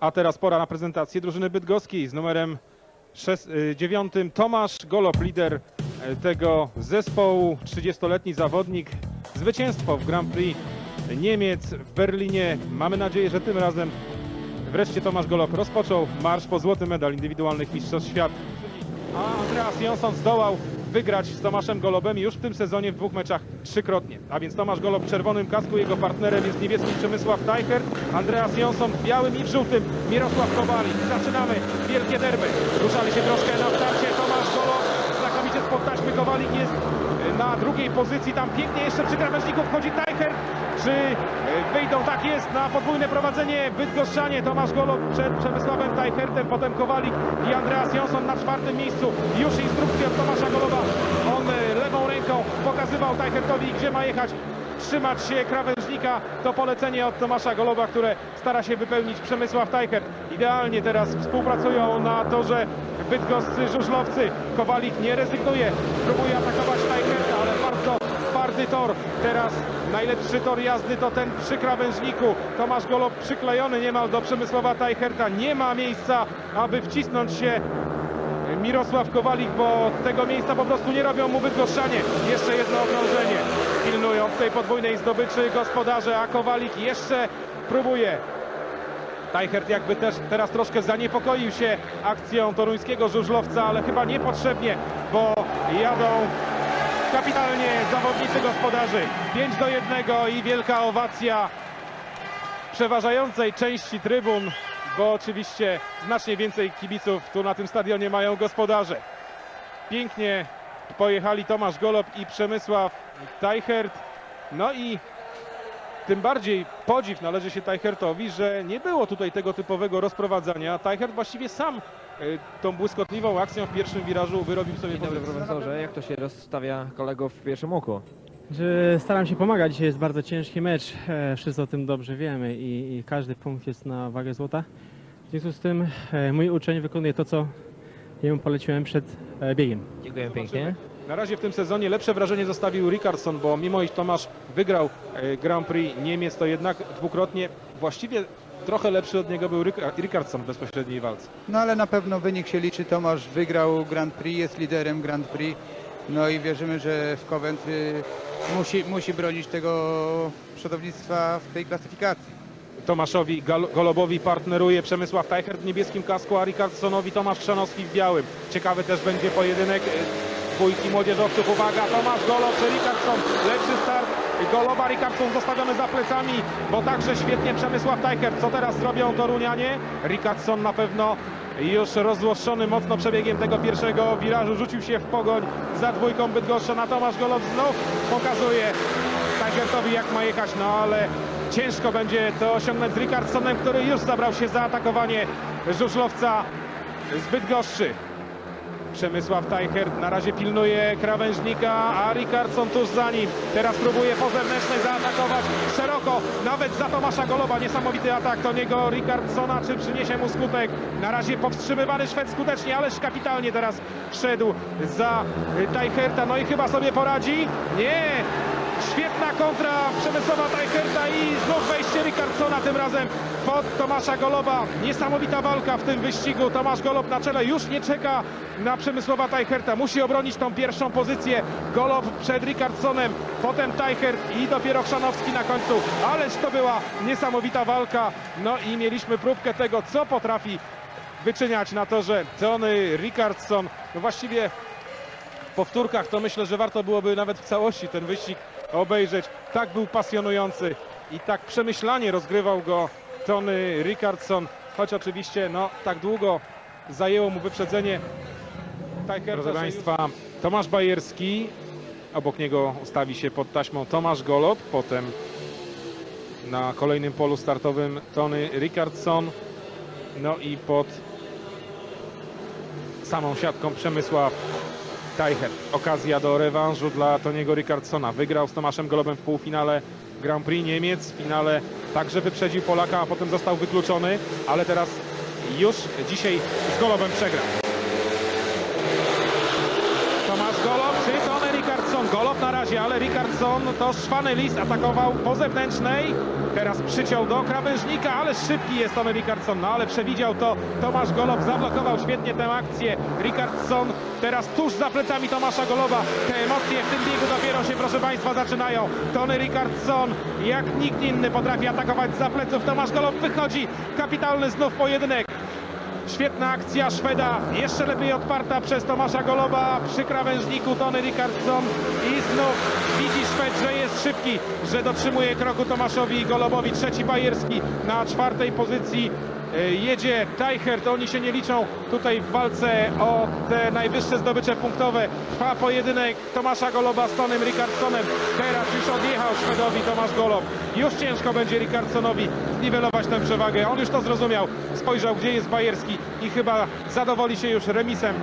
A teraz pora na prezentację drużyny bydgoskiej z numerem 9 Tomasz Golob, lider e, tego zespołu, 30-letni zawodnik. Zwycięstwo w Grand Prix Niemiec w Berlinie. Mamy nadzieję, że tym razem wreszcie Tomasz Golob rozpoczął marsz po złoty medal indywidualnych mistrzostw świata. A Andreas Jonsson zdołał wygrać z Tomaszem Golobem już w tym sezonie w dwóch meczach trzykrotnie. A więc Tomasz Golob w czerwonym kasku, jego partnerem jest niebieski Przemysław Tajcher, Andreas Jonsson w białym i w żółtym, Mirosław Kowalik. Zaczynamy wielkie derby. Ruszali się troszkę na starcie Tomasz Golob, znakomicie spod taśmy Kowalik jest na drugiej pozycji, tam pięknie jeszcze przy krawężniku wchodzi Tajcher. Czy e, wyjdą? Tak jest, na podwójne prowadzenie Bydgoszczanie. Tomasz Golob przed Przemysławem Tajchertem, potem Kowalik i Andreas Jonsson na czwartym miejscu. Już instrukcje od Tomasza Goloba. On e, lewą ręką pokazywał Tajchertowi, gdzie ma jechać. Trzymać się krawężnika to polecenie od Tomasza Goloba, które stara się wypełnić Przemysław Tajchert. Idealnie teraz współpracują na torze bydgoscy żużlowcy. Kowalik nie rezygnuje, próbuje atakować Tajcherta, ale bardzo twardy tor. Teraz najlepszy tor jazdy to ten przy krawężniku. Tomasz Golob przyklejony niemal do Przemysława Tajcherta. Nie ma miejsca, aby wcisnąć się Mirosław Kowalik, bo tego miejsca po prostu nie robią mu Bydgoszczanie. Jeszcze jedno okrążenie. Pilnują w tej podwójnej zdobyczy gospodarze, a Kowalik jeszcze próbuje. Tajchert jakby też teraz troszkę zaniepokoił się akcją toruńskiego żużlowca, ale chyba niepotrzebnie, bo jadą kapitalnie zawodnicy gospodarzy. 5 do 1 i wielka owacja przeważającej części trybun, bo oczywiście znacznie więcej kibiców tu na tym stadionie mają gospodarze. Pięknie pojechali Tomasz Golob i Przemysław Tajchert. No i tym bardziej podziw należy się Tajchertowi, że nie było tutaj tego typowego rozprowadzania. Tajchert właściwie sam y, tą błyskotliwą akcją w pierwszym wirażu wyrobił sobie Dzień dobry pozycję. profesorze, jak to się rozstawia kolegów w pierwszym łuku? Że staram się pomagać. Dzisiaj jest bardzo ciężki mecz. E, Wszyscy o tym dobrze wiemy i, i każdy punkt jest na wagę złota. W związku z tym e, mój uczeń wykonuje to, co jemu poleciłem przed e, biegiem. Dziękuję pięknie. Na razie w tym sezonie lepsze wrażenie zostawił Ricardson, bo mimo iż Tomasz wygrał e, Grand Prix Niemiec, to jednak dwukrotnie właściwie trochę lepszy od niego był Rick- Ricardson w bezpośredniej walce. No ale na pewno wynik się liczy. Tomasz wygrał Grand Prix, jest liderem Grand Prix. No i wierzymy, że w Coventry musi, musi bronić tego przodownictwa w tej klasyfikacji. Tomaszowi Gal- Golobowi partneruje Przemysław Tajchert w niebieskim kasku, a Ricardsonowi Tomasz Chrzanowski w białym. Ciekawy też będzie pojedynek e, dwójki młodzieżowców. Uwaga, Tomasz Golob czy Ricardson. Lepszy start Goloba, Ricardson zostawiony za plecami, bo także świetnie Przemysław Tajchert. Co teraz zrobią Torunianie? Ricardson na pewno już rozłoszczony mocno przebiegiem tego pierwszego wirażu. Rzucił się w pogoń za dwójką Bydgoszcza na Tomasz Golob znów pokazuje Tajgertowi jak ma jechać, no ale ciężko będzie to osiągnąć z Ricardsonem, który już zabrał się za atakowanie żużlowca z Bydgoszczy. Przemysław Tajchert na razie pilnuje krawężnika, a Ricardson tuż za nim. Teraz próbuje po zewnętrznej zaatakować szeroko, nawet za Tomasza Goloba. Niesamowity atak do niego Ricardsona, czy przyniesie mu skutek. Na razie powstrzymywany Szwed skutecznie, ależ kapitalnie teraz wszedł za Tajcherta. No i chyba sobie poradzi. Nie! Świetna kontra Przemysława Tajcherta i znów wejście Ricardsona, tym razem pod Tomasza Goloba. Niesamowita walka w tym wyścigu. Tomasz Golob na czele już nie czeka na Przemysława Tajcherta. Musi obronić tą pierwszą pozycję. Golob przed Ricardsonem, potem Tajchert i dopiero Chrzanowski na końcu. Ależ to była niesamowita walka. No i mieliśmy próbkę tego, co potrafi wyczyniać na torze Tony Rickardson. No właściwie w powtórkach to myślę, że warto byłoby nawet w całości ten wyścig obejrzeć. Tak był pasjonujący i tak przemyślanie rozgrywał go Tony Rickardson, choć oczywiście no tak długo zajęło mu wyprzedzenie Tajkerta. Proszę Państwa, Tomasz Bajerski, obok niego ustawi się pod taśmą Tomasz Golob, potem na kolejnym polu startowym Tony Rickardson, no i pod samą siatką Przemysław Okazja do rewanżu dla Toniego Rickardsona. Wygrał z Tomaszem Golobem w półfinale Grand Prix Niemiec. W finale także wyprzedził Polaka, a potem został wykluczony, ale teraz już dzisiaj z Golobem przegrał. Golob na razie, ale Rickardson to szwany list atakował po zewnętrznej. Teraz przyciął do krawężnika, ale szybki jest Tony Rickardson, no ale przewidział to Tomasz Golob, zablokował świetnie tę akcję. Rickardson teraz tuż za plecami Tomasza Goloba. Te emocje w tym biegu dopiero się, proszę Państwa, zaczynają. Tony Rickardson jak nikt inny potrafi atakować za pleców. Tomasz Golob wychodzi, kapitalny znów pojedynek. Świetna akcja Szweda, jeszcze lepiej odparta przez Tomasza Goloba. Przy krawężniku Tony Rickardson i znów widzi Szwed, że jest szybki, że dotrzymuje kroku Tomaszowi Golobowi. Trzeci Bajerski na czwartej pozycji jedzie Teichert, oni się nie liczą tutaj w walce o te najwyższe zdobycze punktowe. Trwa pojedynek Tomasza Goloba z Tonym Rickardsonem. Teraz już odjechał Szwedowi Tomasz Golob. Już ciężko będzie Rickardsonowi zniwelować tę przewagę. On już to zrozumiał. Spojrzał, gdzie jest Bajerski i chyba zadowoli się już remisem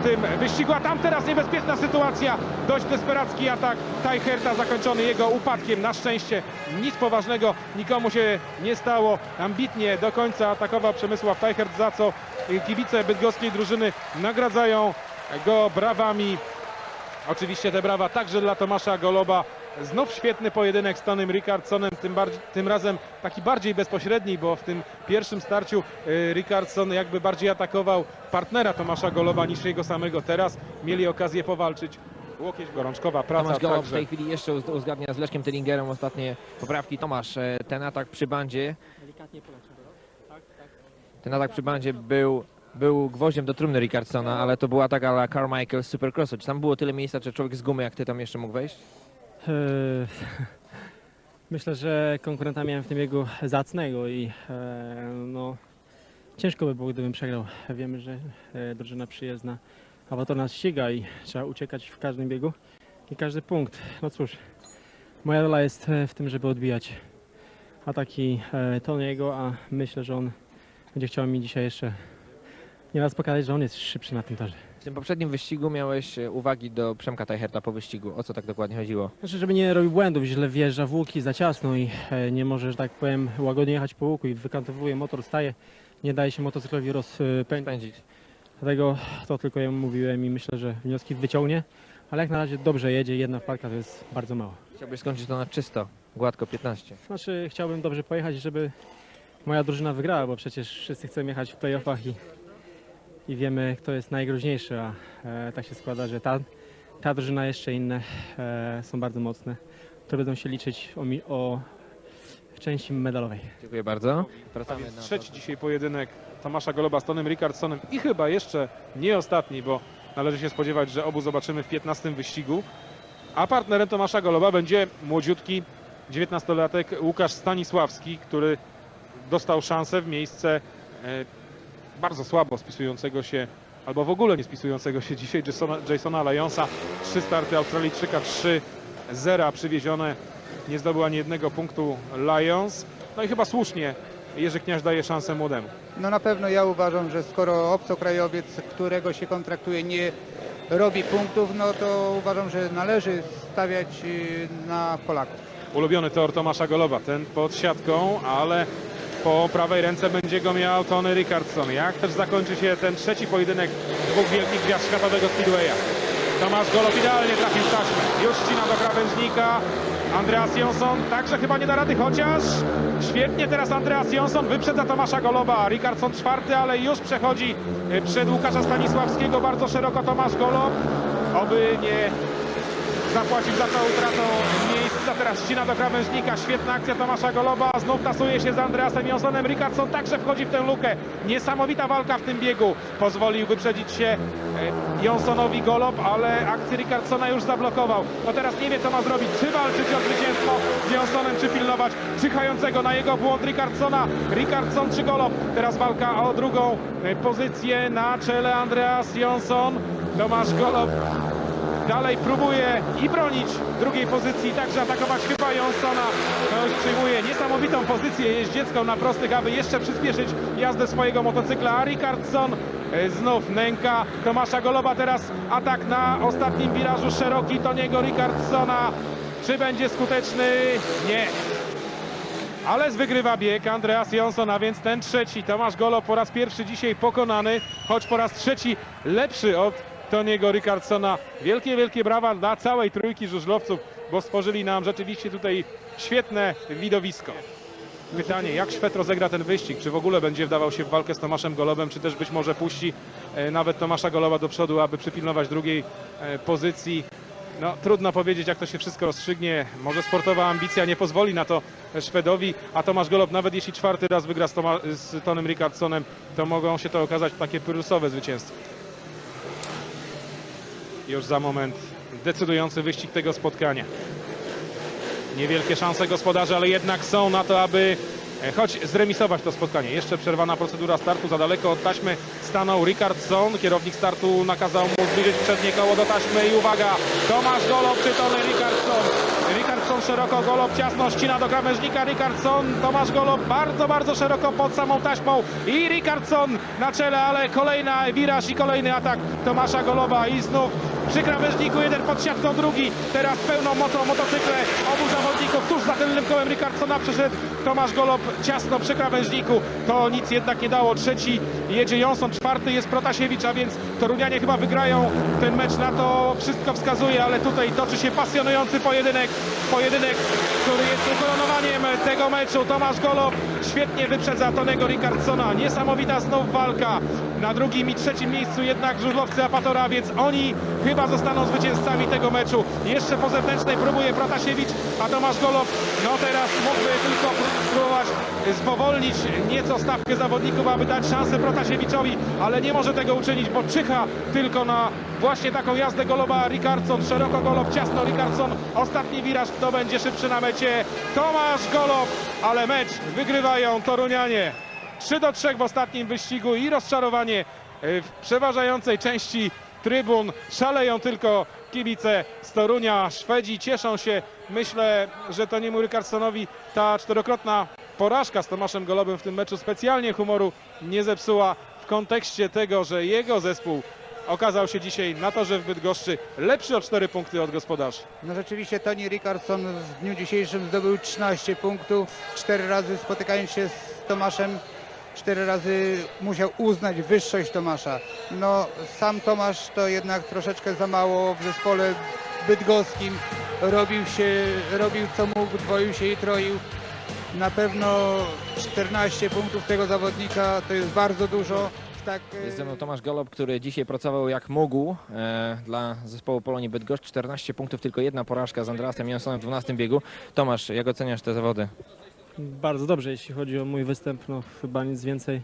w tym wyścigu. A tam teraz niebezpieczna sytuacja. Dość desperacki atak Teicherta zakończony jego upadkiem. Na szczęście nic poważnego nikomu się nie stało. Ambitnie do końca atakował Przemysław Teichert, za co kibice bydgoskiej drużyny nagradzają go brawami. Oczywiście te brawa także dla Tomasza Goloba. Znów świetny pojedynek z Tonym Rickardsonem, tym, bardziej, tym razem taki bardziej bezpośredni, bo w tym pierwszym starciu y, Rickardson jakby bardziej atakował partnera Tomasza Goloba niż jego samego. Teraz mieli okazję powalczyć. Łokieć gorączkowa praca Tomasz Golob w także. tej chwili jeszcze uz- uzgadnia z Leszkiem Tellingerem ostatnie poprawki. Tomasz, e, ten atak przy bandzie, ten atak przy bandzie był, był gwoździem do trumny Rickardsona, ale to był atak ala Carmichael Supercrossu. Czy tam było tyle miejsca, czy człowiek z gumy jak ty tam jeszcze mógł wejść? Eee, Myślę, że konkurenta miałem w tym biegu zacnego i e, no, ciężko by było, gdybym przegrał. Wiemy, że e, drużyna przyjezdna awator nas ściga i trzeba uciekać w każdym biegu i każdy punkt. No cóż, moja rola jest e, w tym, żeby odbijać ataki Tony'ego, a myślę, że on będzie chciał mi dzisiaj jeszcze nieraz pokazać, że on jest szybszy na tym torze. W tym poprzednim wyścigu miałeś e, uwagi do Przemka Teicherta po wyścigu. O co tak dokładnie chodziło? Znaczy, żeby nie robił błędów, źle wjeżdża w łuki za ciasno i e, nie może, że tak powiem, łagodnie jechać po łuku i wykantowuje motor, staje, nie daje się motocyklowi rozpędzić. Spędzić. Dlatego to tylko jemu mówiłem i myślę, że wnioski wyciągnie, ale jak na razie dobrze jedzie, jedna wpadka to jest bardzo mało. Chciałbyś skończyć to na czysto, gładko 15. Znaczy, chciałbym dobrze pojechać, żeby moja drużyna wygrała, bo przecież wszyscy chcemy jechać w playoffach i, i wiemy, kto jest najgroźniejszy, a e, tak się składa, że ta, ta drużyna, jeszcze inne e, są bardzo mocne, które będą się liczyć o, mi, o w części medalowej. Dziękuję bardzo. A Wracamy więc na trzeci dzisiaj pojedynek Tomasza Goloba z Tonym Rickardsonem i chyba jeszcze nie ostatni, bo należy się spodziewać, że obu zobaczymy w 15 wyścigu. A partnerem Tomasza Goloba będzie młodziutki 19-latek Łukasz Stanisławski, który dostał szansę w miejsce e, bardzo słabo spisującego się, albo w ogóle nie spisującego się dzisiaj Jasona, Jasona Lyonsa. Trzy starty Australijczyka, trzy zera przywiezione. Nie zdobył ani jednego punktu Lions. No i chyba słusznie Jerzy Kniaż daje szansę młodemu. No na pewno ja uważam, że skoro obcokrajowiec, którego się kontraktuje, nie robi punktów, no to uważam, że należy stawiać y, na Polaków. Ulubiony tor Tomasza Goloba, ten pod siatką, ale po prawej ręce będzie go miał Tony Rickardson. Jak też zakończy się ten trzeci pojedynek dwóch wielkich gwiazd światowego Speedwaya. Tomasz Golob idealnie trafił w taśmę. Już ścina do krawężnika. Andreas Jonsson także chyba nie da rady, chociaż świetnie teraz Andreas Jonsson wyprzedza Tomasza Goloba. Rickardson czwarty, ale już przechodzi y, przed Łukasza Stanisławskiego bardzo szeroko Tomasz Golob. Oby nie zapłacił za tą utratą miejsca. Teraz ścina do krawężnika. Świetna akcja Tomasza Goloba. Znów tasuje się z Andreasem Jonssonem. Rickardson także wchodzi w tę lukę. Niesamowita walka w tym biegu. Pozwolił wyprzedzić się e, Jonssonowi Golob, ale akcję Rickardsona już zablokował. No teraz nie wie co ma zrobić. Czy walczyć o zwycięstwo z Jonssonem, czy pilnować czyhającego na jego błąd Rickardsona. Rickardson czy Golob. Teraz walka o drugą e, pozycję na czele Andreas Jonsson. Tomasz Golob Dalej próbuje i bronić drugiej pozycji, także atakować chyba Jonssona. No już przyjmuje niesamowitą pozycję jeździecką na prostych, aby jeszcze przyspieszyć jazdę swojego motocykla. A Rickardson e, znów nęka Tomasza Goloba. Teraz atak na ostatnim wirażu szeroki Toniego Rickardsona. Czy będzie skuteczny? Nie. Ale wygrywa bieg Andreas Jonsson, a więc ten trzeci. Tomasz Golob po raz pierwszy dzisiaj pokonany, choć po raz trzeci lepszy od Toniego Rickardsona. Wielkie, wielkie brawa dla całej trójki żużlowców, bo stworzyli nam rzeczywiście tutaj świetne widowisko. Pytanie, jak Szwed rozegra ten wyścig? Czy w ogóle będzie wdawał się w walkę z Tomaszem Golobem, czy też być może puści e, nawet Tomasza Goloba do przodu, aby przypilnować drugiej e, pozycji? No, trudno powiedzieć, jak to się wszystko rozstrzygnie. Może sportowa ambicja nie pozwoli na to Szwedowi, a Tomasz Golob, nawet jeśli czwarty raz wygra z, Toma, z Tonem Rickardsonem, to mogą się to okazać takie pyrrusowe zwycięstwo. Już za moment decydujący wyścig tego spotkania. Niewielkie szanse gospodarzy, ale jednak są na to, aby e, choć zremisować to spotkanie. Jeszcze przerwana procedura startu, za daleko od taśmy stanął Rickardson. Kierownik startu nakazał mu zbliżyć przednie koło do taśmy i uwaga, Tomasz Golob czy Tony Rickardson. Rickardson szeroko, Golob ciasno, ścina do krawężnika, Rickardson, Tomasz Golob bardzo, bardzo szeroko pod samą taśmą. I Rickardson na czele, ale kolejna wiraż i kolejny atak Tomasza Goloba. I znów przy krawężniku jeden pod siatką drugi, teraz pełną mocą motocykle. Obu zawodników tuż za tylnym kołem Rickardsona przeszedł Tomasz Golob ciasno przy krawężniku, to nic jednak nie dało, trzeci jedzie Johnson, czwarty jest Protasiewicz, a więc Torunianie chyba wygrają ten mecz, na to wszystko wskazuje, ale tutaj toczy się pasjonujący pojedynek, pojedynek, który jest ukoronowaniem tego meczu, Tomasz Golob świetnie wyprzedza Tonego Rickardsona, niesamowita znów walka, na drugim i trzecim miejscu jednak żużlowcy Apatora, więc oni chyba zostaną zwycięzcami tego meczu. Jeszcze po zewnętrznej próbuje Protasiewicz, a Tomasz Golob no teraz mógłby tylko spróbować spowolnić nieco stawkę zawodników, aby dać szansę Protasiewiczowi, ale nie może tego uczynić, bo czyha tylko na właśnie taką jazdę Goloba Rickardson, szeroko Golob, ciasno Rickardson, ostatni wiraż, kto będzie szybszy na mecie, Tomasz Golob, ale mecz wygrywają Torunianie. 3 do 3 w ostatnim wyścigu i rozczarowanie e, w przeważającej części trybun. Szaleją tylko kibice z Torunia. Szwedzi cieszą się. Myślę, że to Rickardsonowi ta czterokrotna porażka z Tomaszem Golobem w tym meczu specjalnie humoru nie zepsuła w kontekście tego, że jego zespół okazał się dzisiaj na torze w Bydgoszczy lepszy o 4 punkty od gospodarzy. No rzeczywiście Tony Rickardson w dniu dzisiejszym zdobył 13 punktów, cztery razy spotykając się z Tomaszem, cztery razy musiał uznać wyższość Tomasza. No sam Tomasz to jednak troszeczkę za mało w zespole bydgoskim, robił się, robił co mógł, dwoił się i troił. Na pewno 14 punktów tego zawodnika to jest bardzo dużo. Tak, e, Jest ze mną Tomasz Golob, który dzisiaj pracował jak mógł e, dla zespołu Polonii Bydgoszcz. 14 punktów, tylko jedna porażka z Andreasem Janssonem w 12 biegu. Tomasz, jak oceniasz te zawody? Bardzo dobrze, jeśli chodzi o mój występ, no chyba nic więcej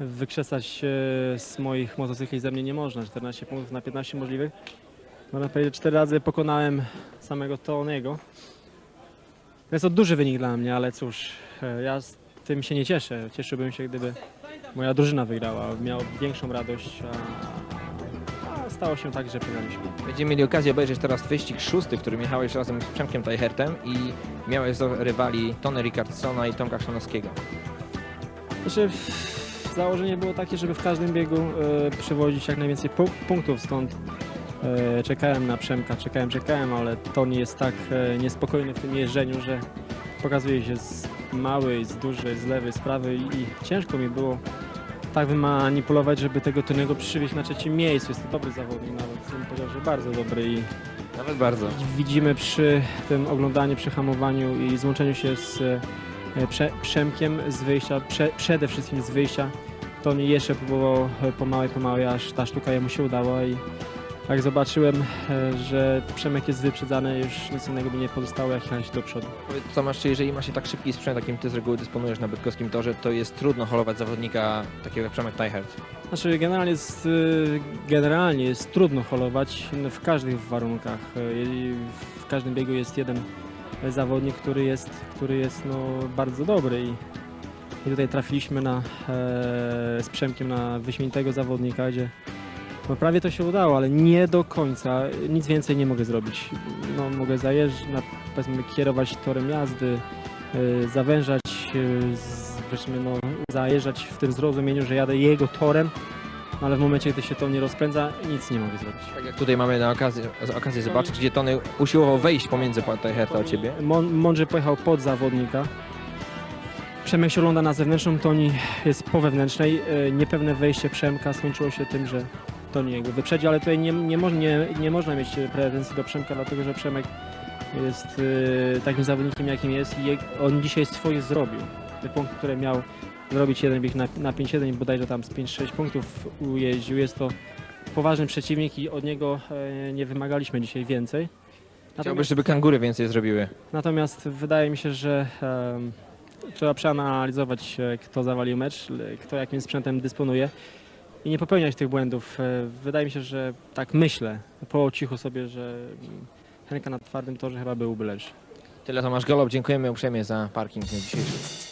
wykrzesać e, z moich motocykli ze mnie nie można. 14 punktów na 15 możliwych. Można powiedzieć, że 4 razy pokonałem samego Tony'ego. Jest to duży wynik dla mnie, ale cóż, e, ja z tym się nie cieszę. Cieszyłbym się, gdyby moja drużyna wygrała. Miał większą radość, a stało się tak, że przegraliśmy. Będziemy mieli okazję obejrzeć teraz wyścig szósty, który jechałeś razem z Przemkiem Tajhertem i miałeś za rywali Tony Rickardsona i Tomka Chrzanowskiego. Znaczy, założenie było takie, żeby w każdym biegu e, przywozić jak najwięcej pu- punktów, stąd e, czekałem na Przemka, czekałem, czekałem, ale Toni jest tak e, niespokojny w tym jeżdżeniu, że pokazuje się z mały, z duży, z lewej, z prawej i ciężko mi było tak wymanipulować, żeby tego Toniego przywieźć na trzecim miejscu. Jest to dobry zawodnik, nawet bym powiedział, że bardzo dobry i Nawet bardzo. widzimy przy tym oglądaniu, przy hamowaniu i złączeniu się z e, prze, Przemkiem z wyjścia, prze, przede wszystkim z wyjścia, to on jeszcze próbował e, pomałej, pomałej, aż ta sztuka jemu się udała i jak zobaczyłem, e, że Przemek jest wyprzedzany, już nic innego mi nie pozostało, jak jechać do przodu. Tomasz, czy jeżeli ma się tak szybki sprzęt, jakim ty z reguły dysponujesz na bydgoskim torze, to jest trudno holować zawodnika takiego jak Przemek Tajhert? Znaczy generalnie jest, y, generalnie jest trudno holować w każdych warunkach. I W każdym biegu jest jeden zawodnik, który jest, który jest no, bardzo dobry i, i tutaj trafiliśmy na, e, z Przemkiem na wyśmienitego zawodnika, gdzie no, prawie to się udało, ale nie do końca. Nic więcej nie mogę zrobić. No, mogę zajeżdżać, powiedzmy, kierować torem jazdy, y, zawężać, y, z, powiedzmy, no, zajeżdżać w tym zrozumieniu, że jadę jego torem, no, ale w momencie, gdy się to nie rozpędza, nic nie mogę zrobić. Tak jak tutaj mamy na okazję, okazję zobaczyć, gdzie Tony usiłował wejść pomiędzy Tajherta o ciebie. Mądrze pojechał pod zawodnika. Przemek się ogląda na zewnętrzną, Toni jest po wewnętrznej. E, Niepewne wejście Przemka skończyło się tym, że to nie jakby wyprzedził, ale tutaj nie, nie, mo- nie, nie można mieć pretensji do Przemka, dlatego że Przemek jest y, takim zawodnikiem, jakim jest i on dzisiaj swoje zrobił. Te punkty, które miał zrobić jeden bieg na, na 5-1 i bodajże tam z 5-6 punktów ujeździł. Jest to poważny przeciwnik i od niego e, nie wymagaliśmy dzisiaj więcej. Chciałbyś, żeby kangury więcej zrobiły. Natomiast wydaje mi się, że trzeba przeanalizować, e, kto zawalił mecz, kto jakim sprzętem dysponuje i nie popełniać tych błędów. E, Wydaje mi się, że tak myślę po cichu sobie, że mm, Henka na twardym torze chyba byłby lepszy. Tyle Tomasz Golob, dziękujemy uprzejmie za parking w dniu dzisiejszym.